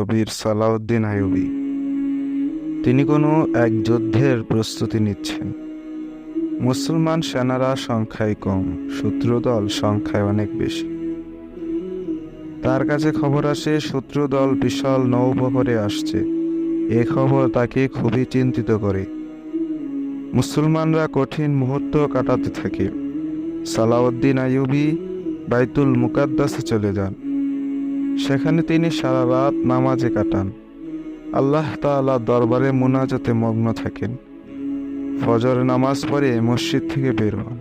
কবির সালাউদ্দিন আইয়ুবী। তিনি কোনো এক যুদ্ধের প্রস্তুতি নিচ্ছেন। মুসলমান সেনারা সংখ্যায় কম, শত্রুদল সংখ্যায় অনেক বেশি। তার কাছে খবর আসে, শত্রুদল বিশাল নৌবহরে আসছে। এ খবর তাকে খুবই চিন্তিত করে। মুসলমানরা কঠিন মুহূর্ত কাটাতে থাকে। সালাউদ্দিন আইয়ুবী বাইতুল মুকাদ্দাসে চলে যান। সেখানে তিনি সারা রাত নামাজে কাটান। আল্লাহ তাআলা দরবারে মুনাজাতে মগ্ন থাকেন। ফজর নামাজ পড়ে মসজিদ থেকে বের হন।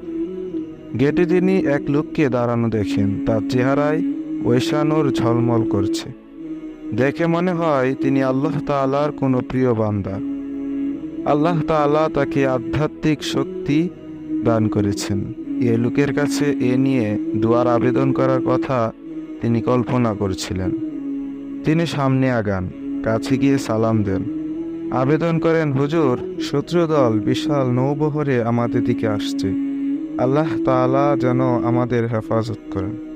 গেটে তিনি এক লোককে দাঁড়ানো দেখেন, তার চেহারায় ঐশানুর ঝলমল করছে। দেখে মনে হয় তিনি আল্লাহ তাআলার কোনো প্রিয় বান্দা। আল্লাহ তাআলা তাকে আধ্যাত্মিক শক্তি দান করেছেন। এ লোকের কাছে এ নিয়ে দুয়ার আবেদন করার কথা তিনি কল্পনা করছিলেন। তিনি সামনে আগান, কাছে গিয়ে সালাম দেন। আবেদন করেন, হুজুর শত্রুদল বিশাল নৌবহরে আমাদের দিকে আসছে। আল্লাহ তাআলা যেন আমাদের হেফাজত করেন।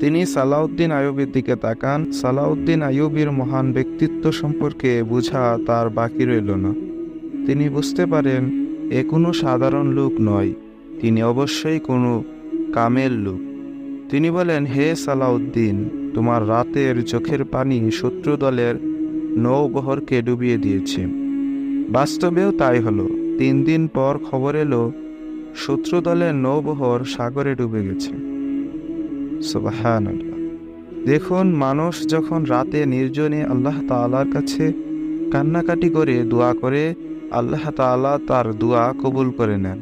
তিনি সালাউদ্দিন আয়ুবের দিকে তাকান। সালাউদ্দিন আইয়ুবের মহান ব্যক্তিত্ব সম্পর্কে বোঝা তার বাকি রইল না। তিনি বুঝতে পারেন, এ কোনো সাধারণ লোক নয়। তিনি অবশ্যই কোনো কামের লোক। তিনি বলেন, হে সালাউদ্দিন, তোমার রাতের চোখের পানি শত্রু দলের নৌবহরকে ডুবিয়ে দিয়েছে। বাস্তবেও তাই হলো। তিন দিন পর খবর এলো শত্রু দলের নৌবহর সাগরে ডুবে গেছে। দেখুন, মানুষ যখন রাতে নির্জনে আল্লাহ তাআলার কাছে কান্নাকাটি করে দোয়া করে, আল্লাহ তাআলা তার দোয়া কবুল করে নেন।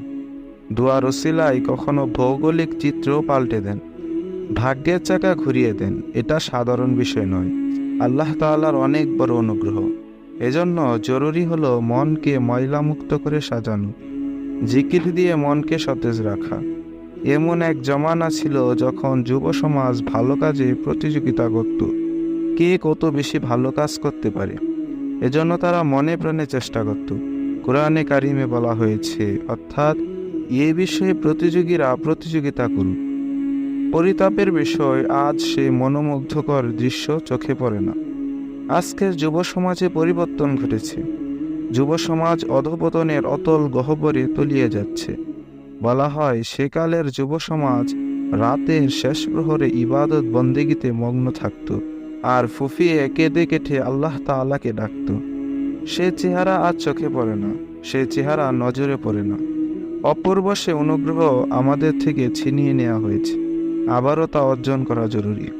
দোয়া রসিলাই কখনো ভৌগোলিক চিত্র পাল্টে দেন। ভাগ্যের চাকা ঘুরিয়ে দেন, এটা সাধারণ বিষয় নয়। আল্লাহ তাআলার অনেক বড় অনুগ্রহ। এজন্য জরুরি হলো মনকে ময়লামুক্ত করে সাজানো, জিকির দিয়ে মনকে সতেজ রাখা। এমন এক জমানা ছিল যখন যুব সমাজ ভালো কাজে প্রতিযোগিতা করত। কে কত বেশি ভালো কাজ করতে পারে? এজন্য তারা মনে প্রাণে চেষ্টা করত। কোরআনে কারিমে বলা হয়েছে, অর্থাৎ, এ বিষয়ে প্রতিযোগীরা প্রতিযোগিতা করুন পরিতাপের বিষয় আজ সে মনোমুগ্ধকর দৃশ্য চোখে পড়ে না। আজকের যুব সমাজে পরিবর্তন ঘটেছে। যুব সমাজ অধপতনের অতল গহ্বরে তলিয়ে যাচ্ছে। বলা হয় সেকালের যুব সমাজ রাতের শেষ প্রহরে ইবাদত বন্দেগিতে মগ্ন থাকত আর ফুফিয়ে কেঁদে কেটে আল্লাহ তাআলাকে ডাকত। সে চেহারা আজ চোখে পড়ে না, সে চেহারা নজরে পড়ে না। অপূর্ব সে অনুগ্রহ আমাদের থেকে ছিনিয়ে নেওয়া হয়েছে। আবারও তা অর্জন করা জরুরি।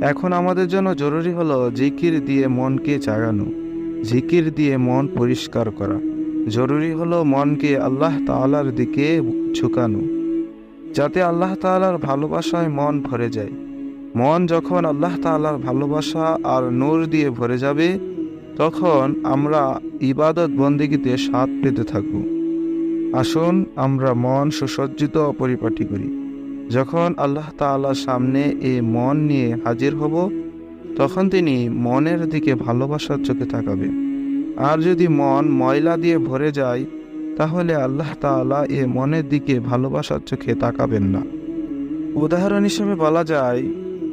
এখন আমাদের জন্য জরুরি হলো জিকির দিয়ে মনকে জাগানো, জিকির দিয়ে মন পরিষ্কার করা। জরুরি হলো মনকে আল্লাহ তাআলার দিকে ঝুঁকানো, যাতে আল্লাহ তাআলার ভালোবাসায় মন ভরে যায়। মন যখন আল্লাহ তাআলার ভালোবাসা আর নূর দিয়ে ভরে যাবে, তখন আমরা ইবাদত বন্দিগিতে স্বাদ পেতে থাকব। আসুন আমরা মন সুসজ্জিত পরিপাটি করি। যখন আল্লাহ তাআলার সামনে এ মন নিয়ে হাজির হব, তখন তিনি মনের দিকে ভালোবাসার চোখে তাকাবে। আর যদি মন ময়লা দিয়ে ভরে যায়, তাহলে আল্লাহ তাআলা এ মনের দিকে ভালোবাসার চোখে তাকাবেন না। উদাহরণ হিসেবে বলা যায়,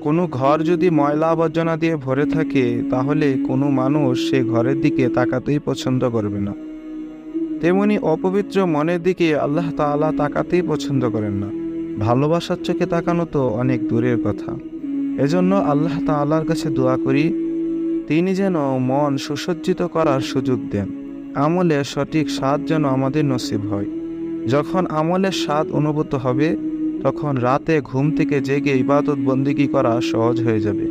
কোনো ঘর যদি ময়লা আবর্জনা দিয়ে ভরে থাকে, তাহলে কোনো মানুষ সে ঘরের দিকে তাকাতেই পছন্দ করবে না। তেমনি অপবিত্র মনের দিকে আল্লাহ তাআলা তাকাতেই পছন্দ করেন না। ভালোবাসার চোখে তাকানো তো অনেক দূরের কথা। এজন্য আল্লাহ তাআলার কাছে দোয়া করি, তিনি যেন মন সুসজ্জিত করার সুযোগ দেন। আমলের সঠিক স্বাদ যেন আমাদের নসিব হয়। যখন আমলের স্বাদ অনুভূত হবে, তখন রাতে ঘুম থেকে জেগে ইবাদত বন্দিগি করা সহজ হয়ে যাবে।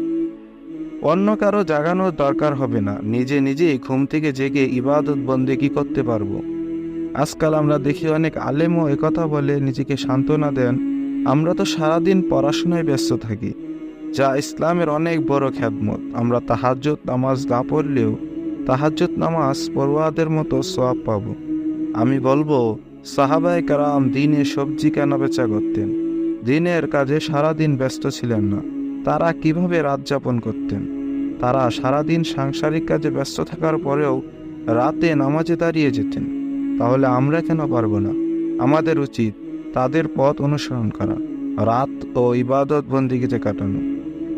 অন্য কারও জাগানোর দরকার হবে না, নিজে নিজেই ঘুম থেকে জেগে ইবাদত বন্দিগি করতে পারব। আজকাল আমরা দেখি অনেক আলেমও একথা বলে, নিজেকে সান্ত্বনা দেন আমরা তো সারাদিন পড়াশোনায় ব্যস্ত থাকি, যা ইসলামের অনেক বড় খ্যাতমত। আমরা তাহাজ্জত নামাজ না পড়লেও তাহাজ্জত নামাজ পড়ুয়াদের মতো সোয়াব পাব। আমি বলব, সাহাবায় কারাম দিনে সবজি কেনা বেচা করতেন? দিনের কাজে সারাদিন ব্যস্ত ছিলেন না। তারা কীভাবে রাত যাপন করতেন? তারা সারাদিন সাংসারিক কাজে ব্যস্ত থাকার পরেও রাতে নামাজে দাঁড়িয়ে যেতেন। তাহলে আমরা কেন পারব না? আমাদের উচিত তাদের পথ অনুসরণ করা, রাত ও ইবাদত বন্দিগিতে কাটানো।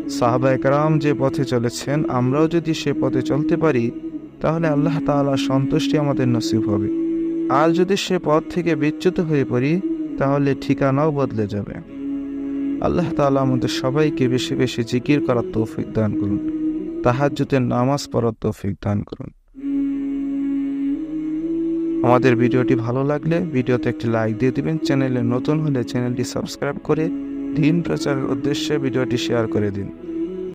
সাহাবা একরাম যে পথে চলেছেন, আমরাও যদি সে পথে চলতে পারি, তাহলে আল্লাহ তাআলার সন্তুষ্টি আমাদের নসিব হবে। আর যদি সে পথ থেকে বিচ্যুত হয়ে পড়ি, তাহলে ঠিকানাও বদলে যাবে। আল্লাহ তাআলা আমাদের সবাইকে বেশি বেশি জিকির করার তৌফিক দান করুন। তাহাজ্জুদের নামাজ পড়ার তৌফিক দান করুন। আমাদের ভিডিওটি ভালো লাগলে ভিডিওতে একটি লাইক দিয়ে দিবেন। চ্যানেলে নতুন হলে চ্যানেলটি সাবস্ক্রাইব করে দিন। প্রচারের উদ্দেশ্যে ভিডিওটি শেয়ার করে দিন।